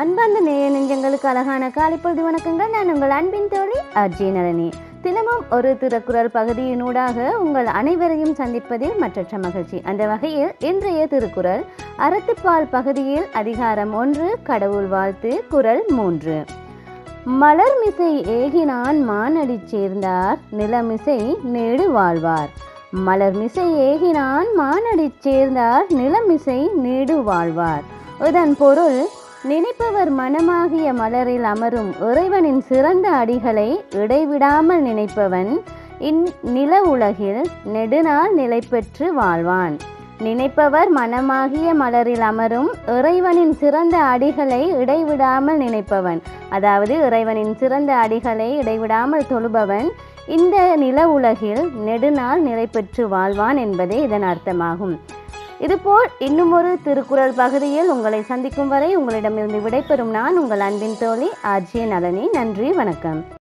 அன்பார்ந்த நேய நெஞ்சங்களுக்கு அழகான காலைப்பொழுது வணக்கங்கள். நான் உங்கள் அன்பின் தோழி அர்ஜி நளினி. தினமும் ஒரு திருக்குறள் பகுதியினூடாக உங்கள் அனைவரையும் சந்திப்பதில் மற்றற்ற மகிழ்ச்சி. அந்த வகையில் இன்றைய திருக்குறள் அறத்துப்பால் பகுதியில் அதிகாரம் ஒன்று கடவுள் வாழ்த்து குறள் மூன்று. மலர்மிசை ஏகினான் மானடி சேர்ந்தார் நிலமிசை நேடு வாழ்வார். மலர்மிசை ஏகினான் மானடிச் சேர்ந்தார் நிலமிசை நீடு வாழ்வார். இதன் பொருள் நினைப்பவர் மனமாகிய மலரில் அமரும் இறைவனின் சிறந்த அடிகளை இடைவிடாமல் நினைப்பவன் இந்நில உலகில் நெடுநாள் நிலை பெற்று வாழ்வான். நினைப்பவர் மனமாகிய மலரில் அமரும் இறைவனின் சிறந்த அடிகளை இடைவிடாமல் நினைப்பவன். அதாவது இறைவனின் சிறந்த அடிகளை இடைவிடாமல் தொழுபவன் இந்த நில உலகில் நெடுநாள் நிலை பெற்று வாழ்வான் என்பதே இதன் அர்த்தமாகும். இதுபோல் இன்னும் ஒரு திருக்குறள் பகுதியில் உங்களை சந்திக்கும் வரை உங்களிடமிருந்து விடைபெறும் நான் உங்கள் அன்பின் தோழி ஆர்ஜே நலனி நன்றி வணக்கம்.